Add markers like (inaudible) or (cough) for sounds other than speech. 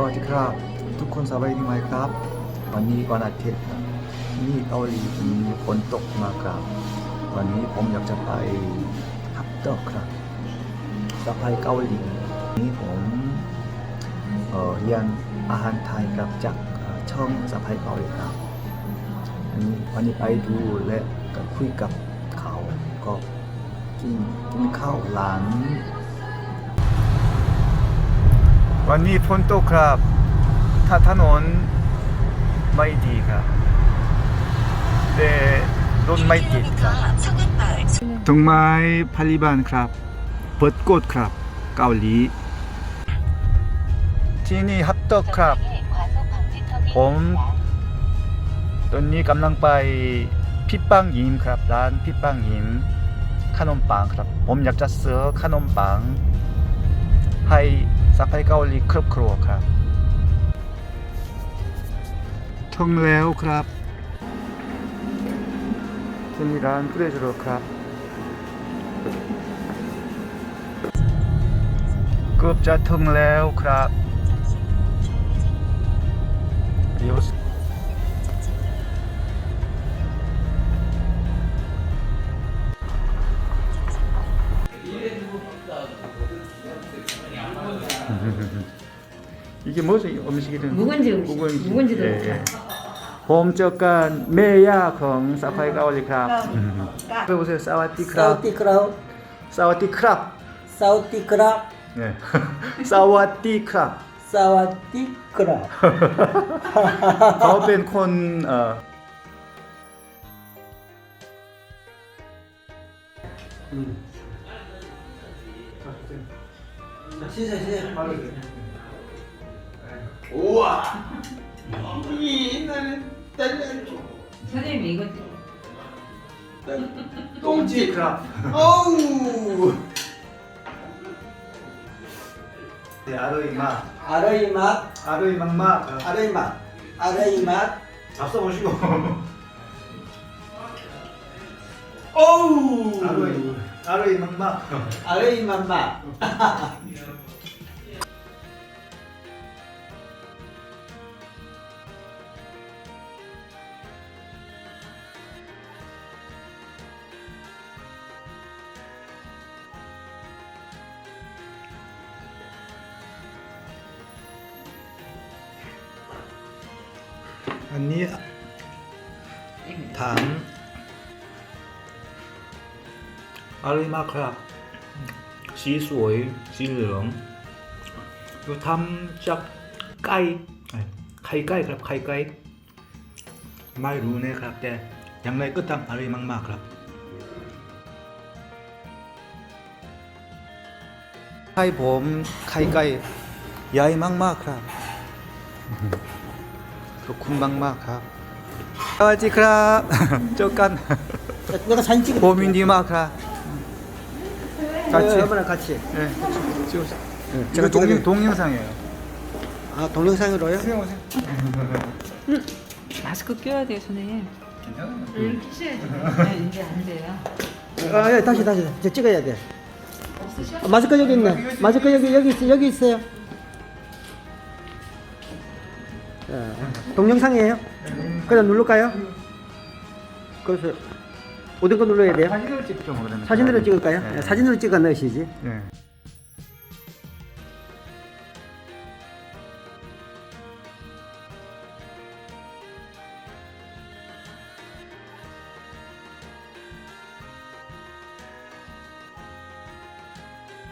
สวัสดีครับ ทุกคนสบายดีไหมครับ วันนี้วันอาทิตย์ที่เกาหลีมีฝนตกมาครับ วันนี้ผมอยากจะไปฮับเตอร์ครับจะไปเกาหลีนี้ผมเออเรียนอาหารไทยครับจากช่องสะพายเกาหลีครับอันนี้วันนี้ไปดูและก็คุยกับเขาก็กินกินข้าวร้าน วันนี้ฝนตกครับถ้าถนนไม่ดีครับแต่รถไม่ติดครับตรงไม้พาริบานครับ เปิดกดครับ เกาหลี ที่นี่ฮับตกครับ ผมตอนนี้กำลังไปพี่ปังยิมครับ ร้านพี่ปังยิมขนมปังครับ ผมอยากจะซื้อขนมปังให้ 사카이 가올리 크롭 크로어 크랍 ท่องแล้วครับ 젠니란 뿌레주로 크랍 급자 텅แล้วครับ 리오스 (laughs) 이게 무슨 음식이든 묵은지 음식. 묵은지. 묵은지도 예, 먹자. 예. 봄 적간 매야 콩 사파이 가올리 크랍 보세요 사와티 크랍 사우티 크라우 사와티 크랍 사우티 크라 네. 사와티 크랍 사와티 크라 เขาเป็นคนเอ่อ 시세 시세. 선생님 이거 똥지 크랍 어우. 네, 아르이 맛 아르이 맛 아르이 맛맛 아르이 맛 아르이 맛 잡숴 보시고. 어우. 아르이 아래 이맘마. 아래 이맘마. 아니 아, 당 อร่อยมากครับ สีสวย สีเหลืองเราทำจากไก่ไข่ไก่ครับไข่ไก่ไม่รู้นะครับ แต่อย่างไรก็ตามอร่อยมากๆครับไข่ผมไข่ไก่ใหญ่มากๆครับขอบคุณมากๆครับสวัสดีครับเจอกันผมยินดีมากครับ 같이 여러분랑 같이 네, 찍었어요. 네, 제가 동영. 동영상이에요. 아 동영상으로요? 오세요, 오세요. 마스크 껴야 돼요 선생님 괜찮아요. 이렇게 씌워야지 네, 이제 안 돼요 아 예, 다시 다시 이제 찍어야 돼 아, 마스크 여기 있네 마스크 여기 여기 있어 여기 있어요 자, 동영상이에요? 그냥 누를까요? 그래서 어떤 거 눌러야 돼요? 사진을 찍죠, 뭐 그러면. 사진으로 찍을까요? 네. 네, 사진으로 찍어 넣으시지 네.